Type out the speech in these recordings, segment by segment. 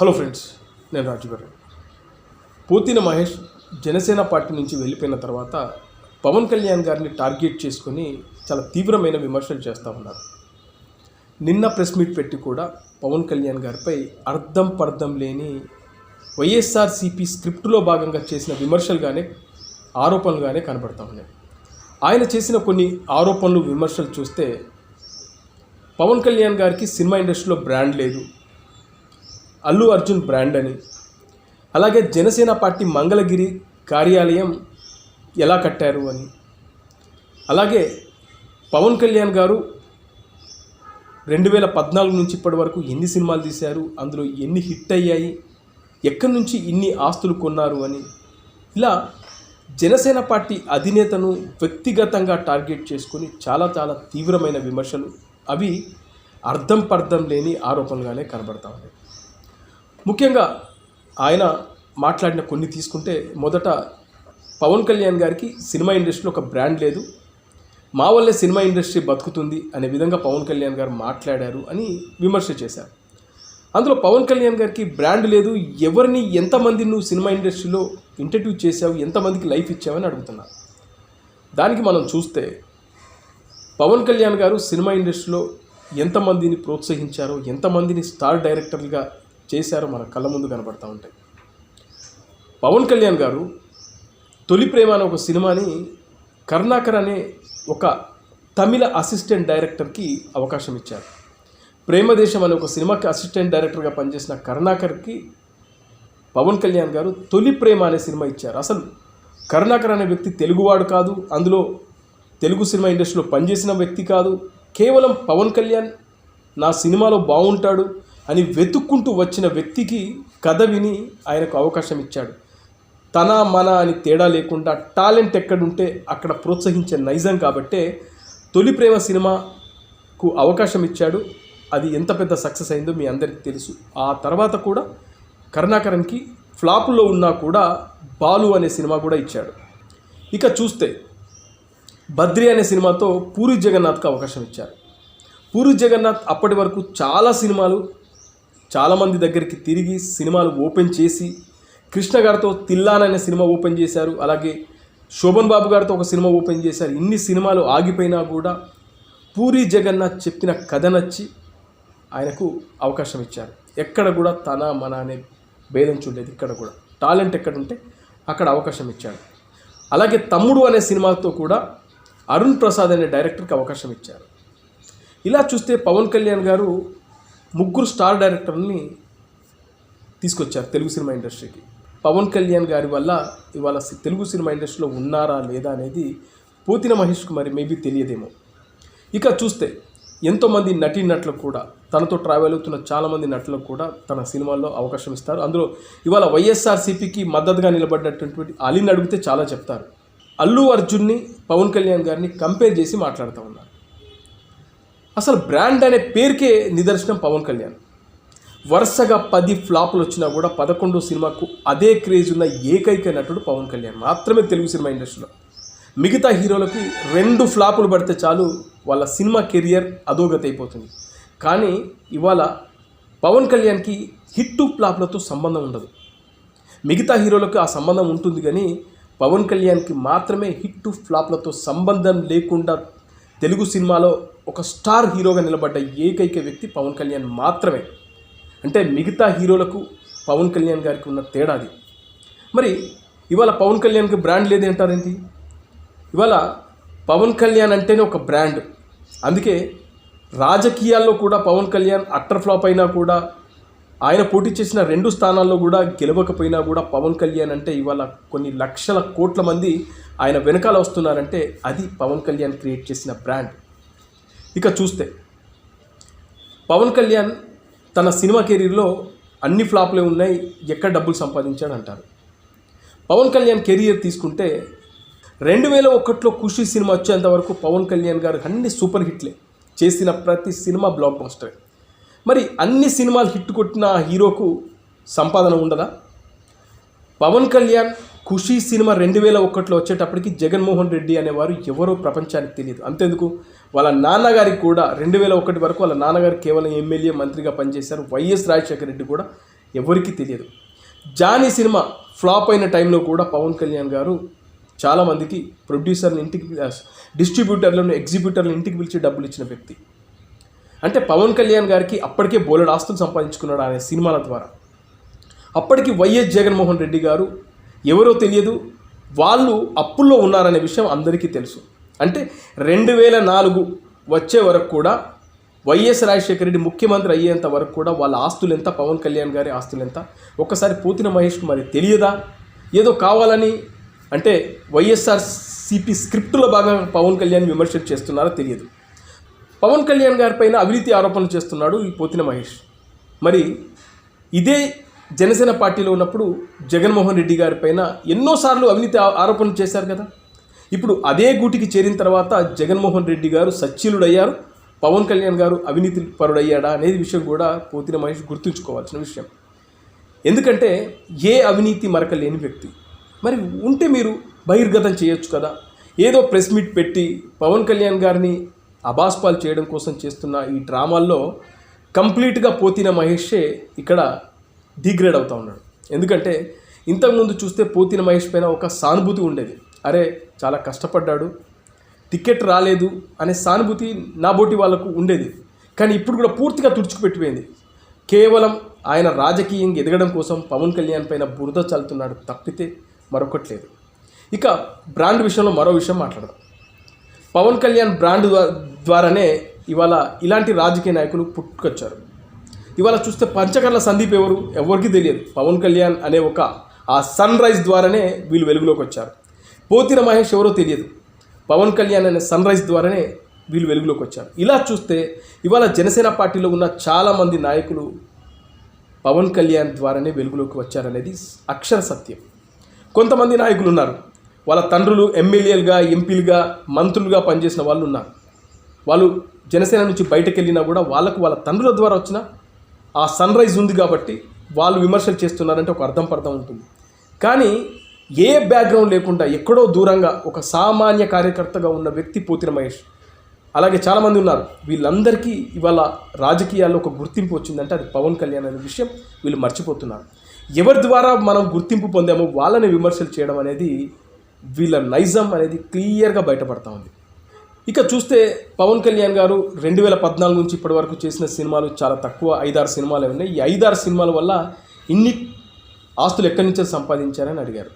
Hello friends నేను రాజుగారు Pothina Mahesh Janasena party నుంచి వెళ్ళిపోయిన తర్వాత పవన్ కళ్యాణ్ గారిని టార్గెట్ చేసుకొని చాలా తీవ్రమైన విమర్శలు చేస్తూ ఉన్నారు. నిన్న ప్రెస్ మీట్ పెట్టి కూడా పవన్ కళ్యాణ్ గారిపై అర్థం పర్థం లేని వైఎస్ఆర్సీపీ స్క్రిప్టులో భాగంగా చేసిన విమర్శలుగానే ఆరోపణలుగానే కనబడతా ఉన్నాయి. ఆయన చేసిన కొన్ని ఆరోపణలు విమర్శలు చూస్తే పవన్ కళ్యాణ్ గారికి సినిమా ఇండస్ట్రీలో బ్రాండ్ లేదు అల్లు అర్జున్ బ్రాండ్ అని. అలాగే జనసేన పార్టీ మంగళగిరి కార్యాలయం ఎలా కట్టారు అని. అలాగే పవన్ కళ్యాణ్ గారు రెండు వేల పద్నాలుగు నుంచి ఇప్పటి వరకు ఎన్ని సినిమాలు తీశారు అందులో ఎన్ని హిట్ అయ్యాయి ఎక్కడి నుంచి ఇన్ని ఆస్తులు కొన్నారు అని. ఇలా జనసేన పార్టీ అధినేతను వ్యక్తిగతంగా టార్గెట్ చేసుకొని చాలా చాలా తీవ్రమైన విమర్శలు. అవి అర్థం పర్థం లేని ఆరోపణలుగానే కనబడతా ఉన్నాయి. ముఖ్యంగా ఆయన మాట్లాడిన కొన్ని తీసుకుంటే మొదట పవన్ కళ్యాణ్ గారికి సినిమా ఇండస్ట్రీలో ఒక బ్రాండ్ లేదు. మా వల్లే సినిమా ఇండస్ట్రీ బతుకుతుంది అనే విధంగా పవన్ కళ్యాణ్ గారు మాట్లాడారు అని విమర్శ చేశారు. అందులో పవన్ కళ్యాణ్ గారికి బ్రాండ్ లేదు. ఎవరిని ఎంతమంది నువ్వు సినిమా ఇండస్ట్రీలో ఇంటర్వ్యూ చేసావు ఎంతమందికి లైఫ్ ఇచ్చావని అడుగుతున్నారు దానికి మనం చూస్తే పవన్ కళ్యాణ్ గారు సినిమా ఇండస్ట్రీలో ఎంతమందిని ప్రోత్సహించారో ఎంతమందిని స్టార్ డైరెక్టర్లుగా చేశారో మన కళ్ళ ముందు కనబడతా ఉంటాయి. పవన్ కళ్యాణ్ గారు తొలి ప్రేమ అనే ఒక సినిమాని కర్ణాకర్ అనే ఒక తమిళ అసిస్టెంట్ డైరెక్టర్కి అవకాశం ఇచ్చారు. ప్రేమదేశం అనే ఒక సినిమాకి అసిస్టెంట్ డైరెక్టర్గా పనిచేసిన కరుణాకర్కి పవన్ కళ్యాణ్ గారు తొలి ప్రేమ అనే సినిమా ఇచ్చారు. అసలు కరుణాకర్ అనే వ్యక్తి తెలుగువాడు కాదు అందులో తెలుగు సినిమా ఇండస్ట్రీలో పనిచేసిన వ్యక్తి కాదు కేవలం పవన్ కళ్యాణ్ నా సినిమాలో బాగుంటాడు అని వెతుక్కుంటూ వచ్చిన వ్యక్తికి కథ విని ఆయనకు అవకాశం ఇచ్చాడు. తన మన అని తేడా లేకుండా టాలెంట్ ఎక్కడుంటే అక్కడ ప్రోత్సహించే నైజం కాబట్టే తొలి ప్రేమ సినిమాకు అవకాశం ఇచ్చాడు. అది ఎంత పెద్ద సక్సెస్ అయిందో మీ అందరికీ తెలుసు. ఆ తర్వాత కూడా కరుణాకరన్కి ఫ్లాపులో ఉన్నా కూడా బాలు అనే సినిమా కూడా ఇచ్చాడు. ఇక చూస్తే బద్రి అనే సినిమాతో పూరి జగన్నాథ్కి అవకాశం ఇచ్చారు. పూరి జగన్నాథ్ అప్పటి వరకు చాలా సినిమాలు చాలామంది దగ్గరికి తిరిగి సినిమాలు ఓపెన్ చేసి కృష్ణ గారితో తిల్లాన్ అనే సినిమా ఓపెన్ చేశారు. అలాగే శోభన్ బాబు గారితో ఒక సినిమా ఓపెన్ చేశారు. ఇన్ని సినిమాలు ఆగిపోయినా కూడా పూరి జగన్నాథ్ చెప్పిన కథ నచ్చి ఆయనకు అవకాశం ఇచ్చారు. ఎక్కడ కూడా తన మన అనే భేదం చూడలేదు. ఇక్కడ కూడా టాలెంట్ ఎక్కడ ఉంటే అక్కడ అవకాశం ఇచ్చాడు. అలాగే తమ్ముడు అనే సినిమాతో కూడా అరుణ్ ప్రసాద్ అనే డైరెక్టర్కి అవకాశం ఇచ్చారు. ఇలా చూస్తే పవన్ కళ్యాణ్ గారు ముగ్గురు స్టార్ డైరెక్టర్ని తీసుకొచ్చారు తెలుగు సినిమా ఇండస్ట్రీకి. పవన్ కళ్యాణ్ గారి వల్ల ఇవాళ తెలుగు సినిమా ఇండస్ట్రీలో ఉన్నారా లేదా అనేది పోతిన మహేష్కు మరి మేబీ తెలియదేమో. ఇక చూస్తే ఎంతోమంది నటీనటులకు కూడా తనతో ట్రావెల్ అవుతున్న చాలామంది నటులకు కూడా తన సినిమాల్లో అవకాశం ఇస్తారు. అందులో ఇవాళ వైఎస్ఆర్సీపీకి మద్దతుగా నిలబడ్డటువంటి అలీని అడిగితే చాలా చెప్తారు. అల్లు అర్జున్ని పవన్ కళ్యాణ్ గారిని కంపేర్ చేసి మాట్లాడుతూ ఉన్నారు. అసలు బ్రాండ్ అనే పేరుకే నిదర్శనం పవన్ కళ్యాణ్. వరుసగా పది ఫ్లాపులు వచ్చినా కూడా పదకొండో సినిమాకు అదే క్రేజ్ ఉన్న ఏకైక నటుడు పవన్ కళ్యాణ్. మాత్రమే తెలుగు సినిమా ఇండస్ట్రీలో. మిగతా హీరోలకి రెండు ఫ్లాపులు పడితే చాలు వాళ్ళ సినిమా కెరియర్ అధోగతి అయిపోతుంది కానీ ఇవాళ పవన్ కళ్యాణ్కి హిట్ ఫ్లాప్లతో సంబంధం ఉండదు. మిగతా హీరోలకు ఆ సంబంధం ఉంటుంది కానీ పవన్ కళ్యాణ్కి మాత్రమే హిట్ ఫ్లాప్లతో సంబంధం లేకుండా తెలుగు సినిమాలో ఒక స్టార్ హీరోగా నిలబడ్డ ఏకైక వ్యక్తి పవన్ కళ్యాణ్ మాత్రమే. అంటే మిగతా హీరోలకు పవన్ కళ్యాణ్ గారికి ఉన్న తేడాది మరి ఇవాళ పవన్ కళ్యాణ్కి బ్రాండ్ లేదే అంటారేంటి? ఇవాళ పవన్ కళ్యాణ్ అంటేనే ఒక బ్రాండ్. అందుకే రాజకీయాల్లో కూడా పవన్ కళ్యాణ్ అట్టర్ ఫ్లాప్ అయినా కూడా ఆయన పోటీ చేసిన రెండు స్థానాల్లో కూడా గెలవకపోయినా కూడా పవన్ కళ్యాణ్ అంటే ఇవాళ కొన్ని లక్షల కోట్ల మంది ఆయన వెనకాల వస్తున్నారంటే అది పవన్ కళ్యాణ్ క్రియేట్ చేసిన బ్రాండ్. ఇక చూస్తే పవన్ కళ్యాణ్ తన సినిమా కెరీర్లో అన్ని ఫ్లాప్లే ఉన్నాయి ఎక్కడ డబ్బులు సంపాదించాడు అంటారు. పవన్ కళ్యాణ్ కెరియర్ తీసుకుంటే రెండు వేల ఒకటిలో ఖుషి సినిమా వచ్చేంత వరకు పవన్ కళ్యాణ్ గారు అన్ని సూపర్ హిట్లే చేసిన ప్రతి సినిమా బ్లాక్ బస్టర్. మరి అన్ని సినిమాలు హిట్ కొట్టిన ఆ హీరోకు సంపాదన ఉండదా? పవన్ కళ్యాణ్ ఖుషీ సినిమా రెండు వేల ఒకటిలో వచ్చేటప్పటికి జగన్మోహన్ రెడ్డి అనేవారు ఎవరో ప్రపంచానికి తెలియదు. అంతేందుకు? వాళ్ళ నాన్నగారికి కూడా రెండు వేల ఒకటి వరకు వాళ్ళ నాన్నగారు కేవలం ఎమ్మెల్యే మంత్రిగా పనిచేశారు. వైఎస్ రాజశేఖర రెడ్డి కూడా ఎవరికీ తెలియదు. జానీ సినిమా ఫ్లాప్ అయిన టైంలో కూడా పవన్ కళ్యాణ్ గారు చాలామందికి ప్రొడ్యూసర్ని ఇంటికి డిస్ట్రిబ్యూటర్లను ఎగ్జిబ్యూటర్లను ఇంటికి పిలిచి డబ్బులు ఇచ్చిన వ్యక్తి. అంటే పవన్ కళ్యాణ్ గారికి అప్పటికే బోలెడు ఆస్తులు సంపాదించుకున్నాడు అనే సినిమాల ద్వారా. అప్పటికి వైఎస్ జగన్మోహన్ రెడ్డి గారు ఎవరో తెలియదు. వాళ్ళు అప్పుల్లో ఉన్నారనే విషయం అందరికీ తెలుసు. అంటే రెండు వేల నాలుగు వచ్చే వరకు కూడా వైఎస్ రాజశేఖర రెడ్డి ముఖ్యమంత్రి అయ్యేంత వరకు కూడా వాళ్ళ ఆస్తులు ఎంత పవన్ కళ్యాణ్ గారి ఆస్తులు ఎంత ఒక్కసారి పోతిన మహేష్ మరి తెలియదా? ఏదో కావాలని అంటే వైఎస్ఆర్ సిపి స్క్రిప్టులో భాగంగా పవన్ కళ్యాణ్ విమర్శలు చేస్తున్నారో తెలియదు. పవన్ కళ్యాణ్ గారి పైన అవినీతి ఆరోపణలు చేస్తున్నాడు ఈ పోతిన మహేష్. మరి ఇదే జనసేన పార్టీలో ఉన్నప్పుడు జగన్మోహన్ రెడ్డి గారి పైన ఎన్నోసార్లు అవినీతి ఆరోపణలు చేశారు కదా. ఇప్పుడు అదే గూటికి చేరిన తర్వాత జగన్మోహన్ రెడ్డి గారు సచ్చీలుడయ్యారు పవన్ కళ్యాణ్ గారు అవినీతి పరుడయ్యాడా అనేది విషయం కూడా పోతిన మహేష్ గుర్తుంచుకోవాల్సిన విషయం. ఎందుకంటే ఏ అవినీతి మరక లేని వ్యక్తి. మరి ఉంటే మీరు బహిర్గతం చేయొచ్చు కదా. ఏదో ప్రెస్ మీట్ పెట్టి పవన్ కళ్యాణ్ గారిని అబాస్పాలు చేయడం కోసం చేస్తున్న ఈ డ్రామాల్లో కంప్లీట్గా పోతిన మహేషే ఇక్కడ డిగ్రేడ్ అవుతూ ఉన్నాడు. ఎందుకంటే ఇంతకుముందు చూస్తే పోతిన మహేష్ పైన ఒక సానుభూతి ఉండేది. అరే చాలా కష్టపడ్డాడు టికెట్ రాలేదు అనే సానుభూతి నా బోటి వాళ్ళకు ఉండేది. కానీ ఇప్పుడు కూడా పూర్తిగా తుడుచుకుపెట్టిపోయింది. కేవలం ఆయన రాజకీయంగా ఎదగడం కోసం పవన్ కళ్యాణ్ పైన బురద చల్లుతున్నాడు తప్పితే మరొకటి లేదు. ఇక బ్రాండ్ విషయంలో మరో విషయం మాట్లాడదాం. పవన్ కళ్యాణ్ బ్రాండ్ ద్వారానే ఇవాళ ఇలాంటి రాజకీయ నాయకులు పుట్టుకొచ్చారు. ఇవాళ చూస్తే పంచకర్ల సందీప్ ఎవరు? ఎవరికి తెలియదు. పవన్ కళ్యాణ్ అనే ఒక ఆ సన్ రైజ్ ద్వారానే వీళ్ళు వెలుగులోకి వచ్చారు. పోతిన మహేష్ ఎవరో తెలియదు. పవన్ కళ్యాణ్ అనే సన్ రైజ్ ద్వారానే వీళ్ళు వెలుగులోకి వచ్చారు. ఇలా చూస్తే ఇవాళ జనసేన పార్టీలో ఉన్న చాలామంది నాయకులు పవన్ కళ్యాణ్ ద్వారానే వెలుగులోకి వచ్చారనేది అక్షర సత్యం. కొంతమంది నాయకులు ఉన్నారు. వాళ్ళ తండ్రులు ఎమ్మెల్యేలుగా ఎంపీలుగా మంత్రులుగా పనిచేసిన వాళ్ళు ఉన్నారు. వాళ్ళు జనసేన నుంచి బయటకు వెళ్ళినా కూడా వాళ్ళకు వాళ్ళ తండ్రుల ద్వారా వచ్చిన ఆ సన్ రైజ్ ఉంది కాబట్టి వాళ్ళు విమర్శలు చేస్తున్నారంటే ఒక అర్థం పర్థం ఉంటుంది. కానీ ఏ బ్యాక్గ్రౌండ్ లేకుండా ఎక్కడో దూరంగా ఒక సామాన్య కార్యకర్తగా ఉన్న వ్యక్తి పోతిన మహేష్. అలాగే చాలామంది ఉన్నారు. వీళ్ళందరికీ ఇవాళ రాజకీయాల్లో ఒక గుర్తింపు వచ్చిందంటే అది పవన్ కళ్యాణ్ అనే విషయం వీళ్ళు మర్చిపోతున్నారు. ఎవరి ద్వారా మనం గుర్తింపు పొందామో వాళ్ళని విమర్శలు చేయడం అనేది వీళ్ళ నైజం అనేది క్లియర్గా బయటపడతా ఉంది. ఇక చూస్తే పవన్ కళ్యాణ్ గారు రెండు వేల పద్నాలుగు నుంచి ఇప్పటి వరకు చేసిన సినిమాలు చాలా తక్కువ. ఐదారు సినిమాలే ఉన్నాయి. ఈ ఐదారు సినిమాల వల్ల ఇన్ని ఆస్తులు ఎక్కడి నుంచో సంపాదించారని అడిగారు.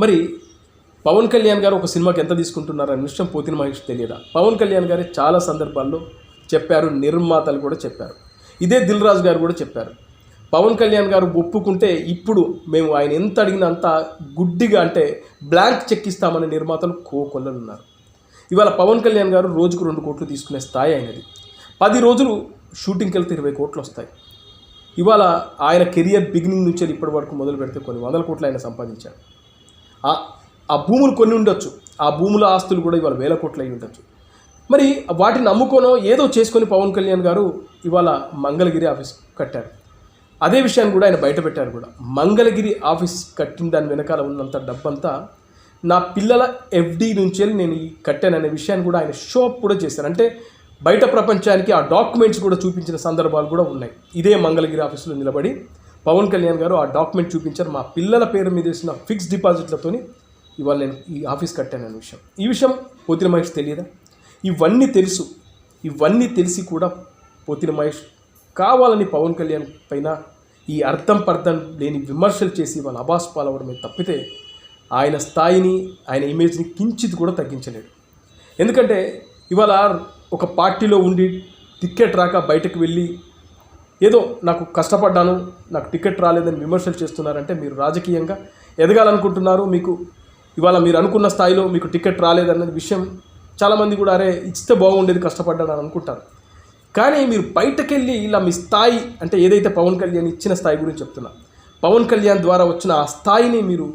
మరి పవన్ కళ్యాణ్ గారు ఒక సినిమాకి ఎంత తీసుకుంటున్నారు అనే విషయం పోతిన మహేష్ తెలియదా? పవన్ కళ్యాణ్ గారు చాలా సందర్భాల్లో చెప్పారు నిర్మాతలు కూడా చెప్పారు. ఇదే దిల్ రాజు గారు కూడా చెప్పారు. పవన్ కళ్యాణ్ గారు ఒప్పుకుంటే ఇప్పుడు మేము ఆయన ఎంత అడిగినా అంత గుడ్డిగా అంటే బ్లాంక్ చెక్ ఇస్తామని నిర్మాతలు కోకొల్లలు ఉన్నారు ఇవాళ పవన్ కళ్యాణ్ గారు రోజుకు రెండు కోట్లు తీసుకునే స్థాయి అయినది. పది రోజులు షూటింగ్కి వెళ్తే ఇరవై కోట్లు వస్తాయి. ఇవాళ ఆయన కెరియర్ బిగినింగ్ నుంచి ఇప్పటి వరకు మొదలు పెడితే కొన్ని వందల కోట్లు ఆయన సంపాదించాడు. ఆ భూములు కొన్ని ఉండొచ్చు. ఆ భూముల ఆస్తులు కూడా ఇవాళ వేల కోట్లు అయి ఉండొచ్చు. మరి వాటిని నమ్ముకోనో ఏదో చేసుకొని పవన్ కళ్యాణ్ గారు ఇవాళ మంగళగిరి ఆఫీస్ కట్టారు. అదే విషయాన్ని కూడా ఆయన బయట పెట్టారు కూడా. మంగళగిరి ఆఫీస్ కట్టిన దాని వెనకాల ఉన్నంత డబ్బంతా నా పిల్లల ఎఫ్డి నుంచి నేను ఈ కట్టాననే విషయాన్ని కూడా ఆయన షో అప్ కూడా చేశాను అంటే బయట ప్రపంచానికి ఆ డాక్యుమెంట్స్ కూడా చూపించిన సందర్భాలు కూడా ఉన్నాయి. ఇదే మంగళగిరి ఆఫీసులో నిలబడి పవన్ కళ్యాణ్ గారు ఆ డాక్యుమెంట్ చూపించారు. మా పిల్లల పేరు మీద వేసిన ఫిక్స్డ్ డిపాజిట్లతోని ఇవాళ నేను ఈ ఆఫీస్ కట్టాననే విషయం. ఈ విషయం పోతిన మహేష్ తెలియదా? ఇవన్నీ తెలుసు. ఇవన్నీ తెలిసి కూడా పోతిన మహేష్ కావాలని పవన్ కళ్యాణ్ పైన ఈ అర్థం పర్థం లేని విమర్శలు చేసి వాళ్ళ అబాస్ పాలవడమే తప్పితే ఆయన స్థాయిని ఆయన ఇమేజ్ని కించిత్ కూడా తగ్గించలేడు. ఎందుకంటే ఇవాళ ఒక పార్టీలో ఉండి టికెట్ రాక బయటకు వెళ్ళి ఏదో నాకు కష్టపడ్డాను నాకు టికెట్ రాలేదని విమర్శలు చేస్తున్నారంటే మీరు రాజకీయంగా ఎదగాలనుకుంటున్నారు మీకు ఇవాళ మీరు అనుకున్న స్థాయిలో మీకు టికెట్ రాలేదన్న విషయం చాలామంది కూడా అరే ఇస్తే బాగుండేది కష్టపడ్డాను అని అనుకుంటారు. కానీ మీరు బయటకెళ్ళి ఇలా మీ స్థాయి అంటే ఏదైతే పవన్ కళ్యాణ్ ఇచ్చిన స్థాయి గురించి చెప్తున్నా పవన్ కళ్యాణ్ ద్వారా వచ్చిన ఆ స్థాయిని మీరు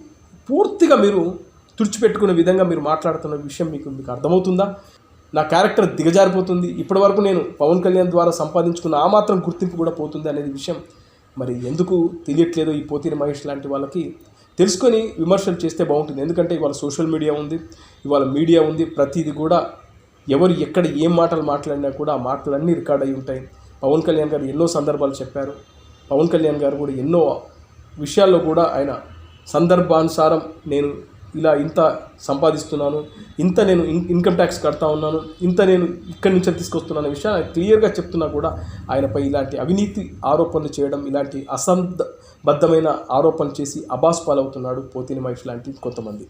పూర్తిగా మీరు తుడిచిపెట్టుకునే విధంగా మీరు మాట్లాడుతున్న విషయం మీకు మీకు అర్థమవుతుందా? నా క్యారెక్టర్ దిగజారిపోతుంది. ఇప్పటి వరకు నేను పవన్ కళ్యాణ్ ద్వారా సంపాదించుకున్న ఆ మాత్రం గుర్తింపు కూడా పోతుంది అనేది విషయం. మరి ఎందుకు తెలియట్లేదు ఈ పోతిని మహేష్ లాంటి వాళ్ళకి తెలుసుకొని విమర్శలు చేస్తే బాగుంటుంది. ఎందుకంటే ఇవాళ సోషల్ మీడియా ఉంది ఇవాళ మీడియా ఉంది. ప్రతిదీ కూడా ఎవరు ఎక్కడ ఏం మాటలు మాట్లాడినా కూడా ఆ మాటలన్నీ రికార్డ్ అయి ఉంటాయి. పవన్ కళ్యాణ్ గారు ఎన్నో సందర్భాలు చెప్పారు. పవన్ కళ్యాణ్ గారు కూడా ఎన్నో విషయాల్లో కూడా ఆయన సందర్భానుసారం నేను ఇలా ఇంత సంపాదిస్తున్నాను ఇంత నేను ఇన్- ఇన్కమ్ ట్యాక్స్ కడతా ఉన్నాను ఇంత నేను ఇక్కడి నుంచి తీసుకొస్తున్నాను విషయాన్ని క్లియర్గా చెప్తున్నా కూడా ఆయనపై ఇలాంటి అవినీతి ఆరోపణలు చేయడం ఇలాంటి అసంబద్ధమైన ఆరోపణలు చేసి అబాస్ పాలవుతున్నాడు పోతిని మహేష్ లాంటి కొంతమంది.